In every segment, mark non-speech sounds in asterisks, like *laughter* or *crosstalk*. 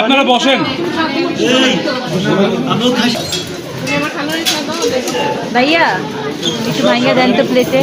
আপনারা বসেন। ভাইয়া একটু ভাইয়া দেন তো প্লেটে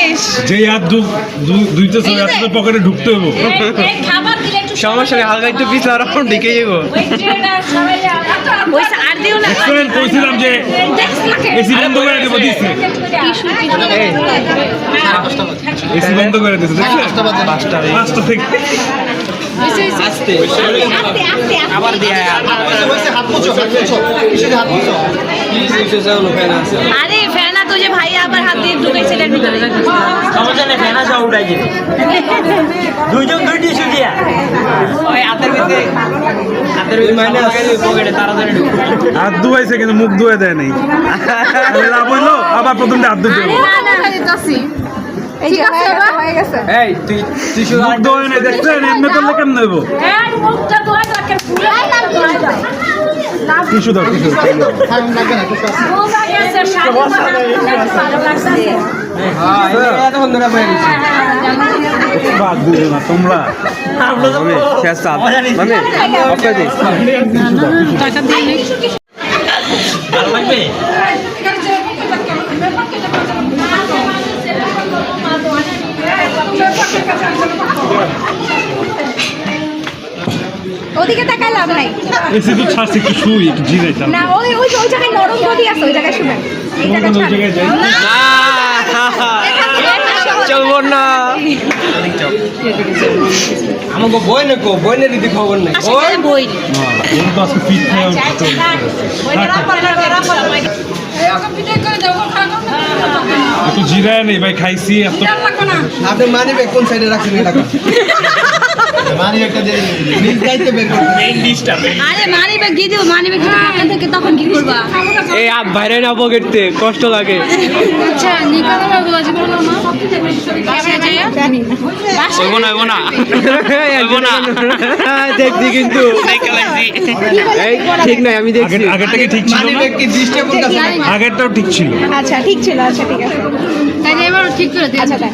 যে হাত দুইতেছে ওই হাতটা পকেটে ঢুকতে হব খাবার দিলে একটু সমস্যা নেই হালকা একটু পিছলে আর ঢেকে যাব রেস্টুরেন্ট কইছিলাম যে এসি বন্ধ করে দেবো দিচ্ছে এসি বন্ধ করে দিচ্ছে পাঁচটা পাঁচটা থেকে। আবার দিয়া আরে দুইজন দুইটি সুদিয়া ওই হাতের ভিতরে। হাতের ভিতরে মানে পকেটে তাড়াতাড়ি হাত ধুয়াইছে কিন্তু মুখ ধুয়ে দেয় নাই। লাভ হইল? আবার প্রথমটা হাত ধুতে ঠিক আছে হয়ে গেছে এই তুই তুই শুধু মুখ ধোয় নাই দেখছেন? এমনি করলে কেমন হইব? টিস্যু দাও টিস্যু এতক্ষণ ধরে বয়ে গেছি। বাদ দিও না তোমরা। মানে ভালো লাগবে? ওদিকে তাকায় লাভ নাই। এসি তো ছাড়ছে একটু শুই একটু জিরাইতাম না ওই ওই ওই জায়গায় নরম গদি আছে ওই জায়গায় শুবেন এই জায়গায় কোনো ছাড়। জায়গায় যাই চলবো না আমাকে বই নে কো বই নে দিদি খবর নাই বই? বই না। ওর তো আজকে ফিট খাই একটু জিরা নেই ভাই খাইছি এত আপনি মানিবে কোন সাইডে রাখছেন এটা *laughs* মানি ব্যাগটা দিয়ে নিজ দায়িত্বে বের করতে আরে মানি ব্যাগ দিয়ে দিও মানি ব্যাগ আপনার থেকে তখন কি করবা? এই আপ বাইরে না পকেটতে কষ্ট লাগে। আচ্ছা নিকালো বাবু আছে বলো মা। হইব না হইব না। হইব না। দেখছি কিন্তু। এই ঠিক নাই আমি দেখছি। আগের আগেরটা কি ঠিক ছিল না আগেরটাও ঠিক ছিল। আচ্ছা ঠিক ছিল আচ্ছা ঠিক আছে। তাহলে এবার ঠিক করে দিই আচ্ছা দেন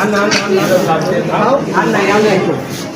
আর না আর না আর না